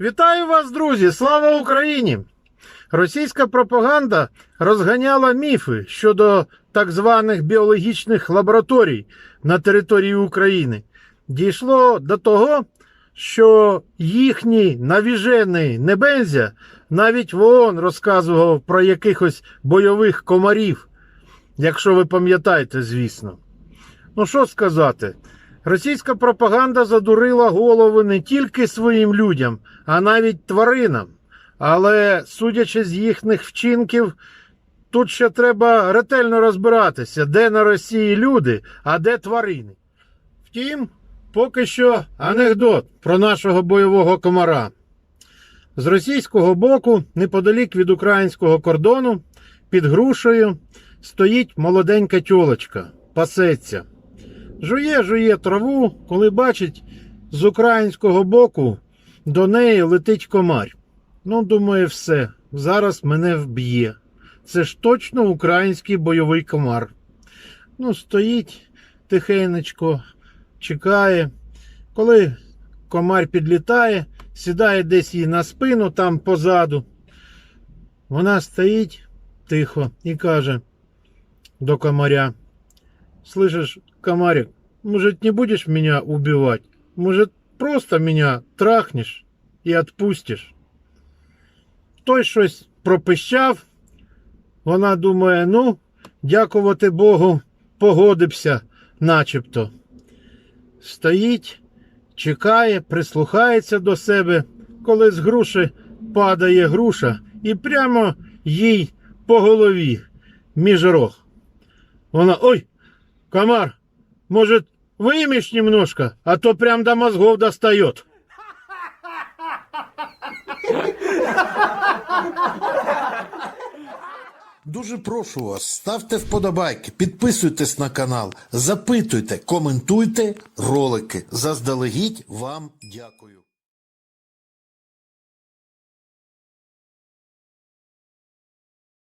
Вітаю вас, друзі! Слава Україні! Російська пропаганда розганяла міфи щодо так званих біологічних лабораторій на території України. Дійшло до того, що їхній навіжений Небензя навіть в ООН розказував про якихось бойових комарів, якщо ви пам'ятаєте, звісно. Ну що сказати? Російська пропаганда задурила голови не тільки своїм людям, а навіть тваринам. Але, судячи з їхніх вчинків, тут ще треба ретельно розбиратися, де на Росії люди, а де тварини. Втім, поки що анекдот про нашого бойового комара. З російського боку, неподалік від українського кордону, під грушею стоїть молоденька тьолочка, пасеться. Жує, жує траву, коли бачить, з українського боку до неї летить комар. Ну, думає, все, зараз мене вб'є. Це ж точно український бойовий комар. Ну, стоїть тихенечко, чекає. Коли комар підлітає, сідає десь їй на спину там позаду. Вона стоїть тихо і каже до комаря. Слышишь, комарик, может, не будешь меня убивать? Может, просто меня трахнешь і отпустиш? Той щось пропищав. Вона думає, ну, дякувати Богу, погодився, начебто. Стоїть, чекає, прислухається до себе, коли з груші падає груша і прямо їй по голові між рог. Вона, ой, комар, может, выемешь немножко, а то прям до мозгов достает. Дуже прошу вас, ставте вподобайки, підписуйтесь на канал, запитуйте, коментуйте ролики. Заздалегідь вам дякую.